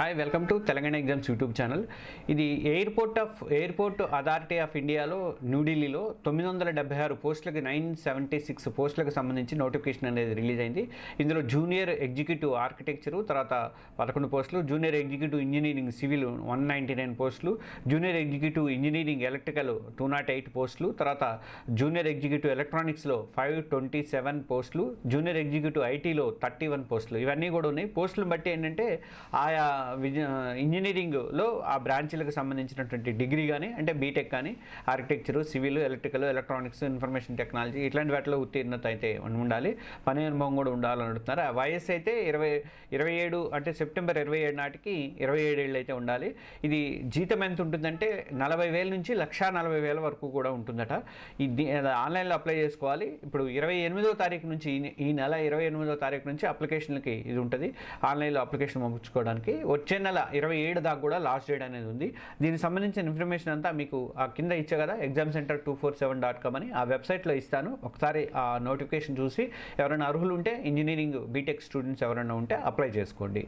Hi welcome to Telangana exams YouTube channel ఇది airport of airport authority of ఇండియాలో న్యూఢిల్లీలో తొమ్మిది వందల డెబ్బై ఆరు పోస్టులకు నైన్ సెవెంటీ సిక్స్ పోస్టులకు సంబంధించి నోటిఫికేషన్ అనేది రిలీజ్ అయింది. ఇందులో జూనియర్ ఎగ్జిక్యూటివ్ ఆర్కిటెక్చరు తర్వాత పదకొండు పోస్టులు junior executive engineering civil one ninety nine పోస్టులు junior executive engineering electrical two nought eight పోస్టులు తర్వాత జూనియర్ ఎగ్జిక్యూటివ్ ఎలక్ట్రానిక్స్లో ఫైవ్ ట్వంటీ సెవెన్ పోస్టులు జూనియర్ ఎగ్జిక్యూటివ్ ఐటీలో థర్టీ వన్ పోస్టులు. ఇవన్నీ కూడా ఉన్నాయి. పోస్టులను బట్టి ఏంటంటే ఆయా ఇంజనీరింగ్లో ఆ బ్రాంచ్లకు సంబంధించినటువంటి డిగ్రీ కానీ అంటే బీటెక్ కానీ architecture civil electrical electronics information technology ఇట్లాంటి వాటిలో ఉత్తీర్ణత అయితే ఉండాలి. పని అనుభవం కూడా ఉండాలని అడుగుతున్నారు. ఆ వయస్సు అయితే ఇరవై ఇరవై ఏడు అంటే సెప్టెంబర్ ఇరవై ఏడు నాటికి ఇరవై ఏడు ఏళ్ళు అయితే ఉండాలి. ఇది జీతం ఎంత ఉంటుందంటే నలభై వేల నుంచి లక్షా నలభై వేల వరకు కూడా ఉంటుందట. ఇది ఆన్లైన్లో అప్లై చేసుకోవాలి. ఇప్పుడు ఇరవై ఎనిమిదో తారీఖు నుంచి ఈ- ఈ నెల ఇరవై ఎనిమిదో తారీఖు నుంచి అప్లికేషన్లకి ఇది ఉంటుంది. ఆన్లైన్లో అప్లికేషన్ పంపించుకోవడానికి వచ్చే నెల ఇరవై ఏడు దాకా కూడా లాస్ట్ డేట్ అనేది ఉంది. దీనికి సంబంధించిన ఇన్ఫర్మేషన్ అంతా మీకు ఆ కింద ఇచ్చే కదా exam centre two four seven dot com అని. ఆ వెబ్సైట్లో ఇస్తాను. ఒకసారి ఆ నోటిఫికేషన్ చూసి ఎవరైనా అర్హులు ఉంటే ఇంజనీరింగ్ బీటెక్ స్టూడెంట్స్ ఎవరైనా ఉంటే అప్లై చేసుకోండి.